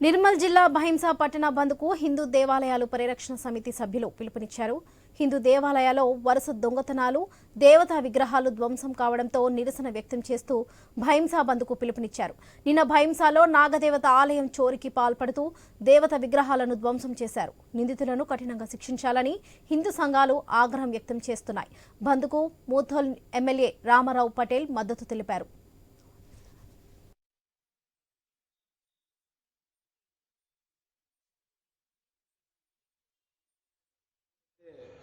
నిర్మల్ జిల్లా భహింసా పట్టణ బంద్కు హిందూ దేవాలయాలు పరిరక్షణ సమితి సభ్యులు పిలుపునిచ్చారు. హిందూ దేవాలయాల్లో వరుస దొంగతనాలు దేవతా విగ్రహాలు ధ్వంసం కావడంతో నిరసన వ్యక్తం చేస్తూ భహింసా బంద్కు పిలుపునిచ్చారు. నిన్న భహింసాలో నాగదేవత ఆలయం చోరికి పాల్పడుతూ దేవత విగ్రహాలను ధ్వంసం చేశారు. నిందితులను కఠినంగా శిక్షించాలని హిందూ సంఘాలు ఆగ్రహం వ్యక్తం చేస్తున్నాయి. బంద్కు మూథోల్ ఎమ్మెల్యే రామారావు పటేల్ మద్దతు తెలిపారు.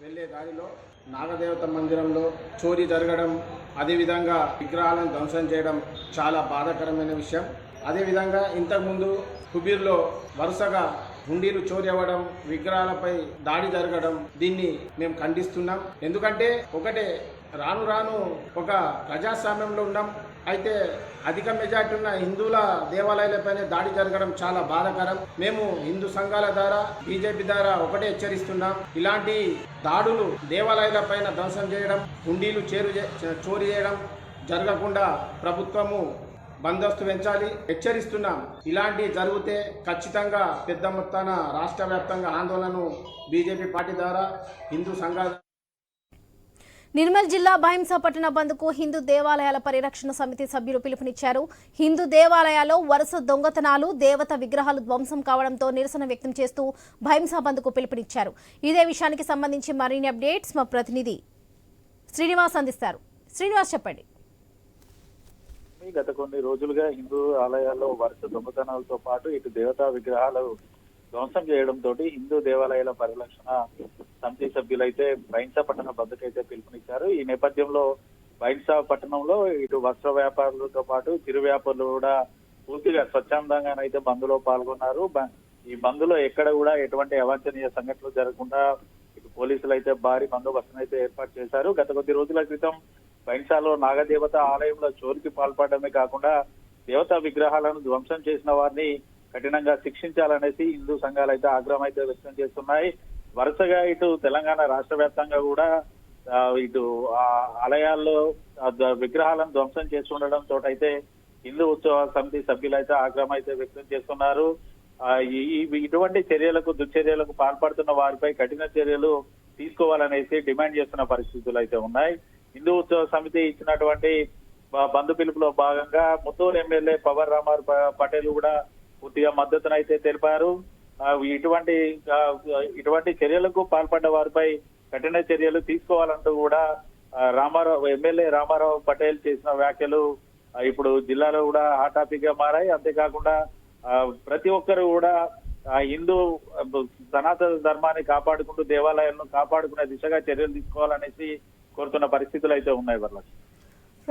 వెళ్ళే దారిలో నాగదేవత మందిరంలో చోరీ జరగడం అదేవిధంగా విగ్రహాలను ధ్వంసం చేయడం చాలా బాధాకరమైన విషయం. అదేవిధంగా ఇంతకుముందు కుబీర్లో వరుసగా హుండీలు చోరీ అవ్వడం విగ్రహాలపై దాడి జరగడం దీన్ని మేము ఖండిస్తున్నాం. ఎందుకంటే ఒకటే రాను రాను ఒక ప్రజాస్వామ్యంలో ఉన్నాం. అయితే అధిక మెజార్టీ ఉన్న హిందువుల దేవాలయాలపైన దాడి జరగడం చాలా బాధాకరం. మేము హిందూ సంఘాల ద్వారా బీజేపీ ద్వారా ఒకటే హెచ్చరిస్తున్నాం. ఇలాంటి దాడులు దేవాలయాలపైన ధ్వంసం చేయడం హుండీలు చేరు చే- చోరీ చేయడం జరగకుండా ప్రభుత్వము బందోబస్తు పెంచాలి. హెచ్చరిస్తున్నాం. ఇలాంటి జరిగితే ఖచ్చితంగా పెద్ద మొత్తాన రాష్ట్ర వ్యాప్తంగా ఆందోళనను బీజేపీ పార్టీ ద్వారా హిందూ సంఘాల నిర్మల్ జిల్లా భైంసా పట్టణ బంద్కు హిందూ దేవాలయాల పరిరక్షణ సమితి సభ్యులు పిలుపునిచ్చారు. హిందూ దేవాలయాల్లో వరుస దొంగతనాలు దేవత విగ్రహాలు ధ్వంసం కావడంతో నిరసన వ్యక్తం చేస్తూ భైంసా బంద్కు పిలుపునిచ్చారు. ఇదే విషయానికి సంబంధించి మరిన్ని అప్డేట్స్ మా ప్రతినిధి శ్రీనివాస్ అందిస్తారు. శ్రీనివాస్ చెప్పండి. గత కొన్ని రోజులుగా హిందూ ఆలయాల్లో వరుస దొంగతనాలతో పాటు ఇటు దేవతా విగ్రహాలు ధ్వంసం చేయడంతో హిందూ దేవాలయాల పరిరక్షణ సమితి సభ్యులైతే బైన్సా పట్టణ బంద్కైతే పిలుపునిచ్చారు. ఈ నేపథ్యంలో బైన్సా పట్టణంలో ఇటు వస్త్ర వ్యాపారులతో పాటు చిరు వ్యాపారులు కూడా పూర్తిగా స్వచ్ఛందంగానైతే బంద్లో పాల్గొన్నారు. ఈ బంద్లో ఎక్కడ కూడా ఎటువంటి అవాంఛనీయ సంఘటనలు జరగకుండా ఇటు పోలీసులు అయితే భారీ బందోబస్తును అయితే ఏర్పాటు చేశారు. గత కొద్ది రోజుల క్రితం బైంసాలో నాగదేవత ఆలయంలో చోరికి పాల్పడమే కాకుండా దేవతా విగ్రహాలను ధ్వంసం చేసిన వారిని కఠినంగా శిక్షించాలనేసి హిందూ సంఘాలు అయితే ఆగ్రహం అయితే వ్యక్తం చేస్తున్నాయి. వరుసగా ఇటు తెలంగాణ రాష్ట్ర వ్యాప్తంగా కూడా ఇటు ఆలయాల్లో విగ్రహాలను ధ్వంసం విగ్రహాలను ధ్వంసం చేస్తుండడం తోటైతే హిందూ ఉత్సవ సమితి సభ్యులు అయితే ఆగ్రహం అయితే వ్యక్తం చేస్తున్నారు ఇటువంటి చర్యలకు దుశ్చర్యలకు పాల్పడుతున్న వారిపై కఠిన చర్యలు తీసుకోవాలనేసి డిమాండ్ చేస్తున్న పరిస్థితులు అయితే ఉన్నాయి. హిందూ ఉత్సవ సమితి ఇచ్చినటువంటి బంధు పిలుపులో భాగంగా ముత్తూరు ఎమ్మెల్యే పవన్ రామార్ పటేల్ కూడా పూర్తిగా మద్దతునైతే తెలిపారు. ఇటువంటి ఇటువంటి చర్యలకు పాల్పడ్డ వారిపై కఠిన చర్యలు తీసుకోవాలంటూ కూడా రామారావు ఎమ్మెల్యే రామారావు పటేల్ చేసిన వ్యాఖ్యలు ఇప్పుడు జిల్లాలో కూడా హాట్ టాపిక్గా మారాయి. అంతేకాకుండా ఆ, ప్రతి ఒక్కరు కూడా హిందూ సనాతన ధర్మాన్ని కాపాడుకుంటూ దేవాలయాలను కాపాడుకునే దిశగా చర్యలు తీసుకోవాలనేసి కోరుతున్న పరిస్థితులు అయితే ఉన్నాయి Varalakshmi.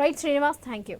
Right Srinivas thank you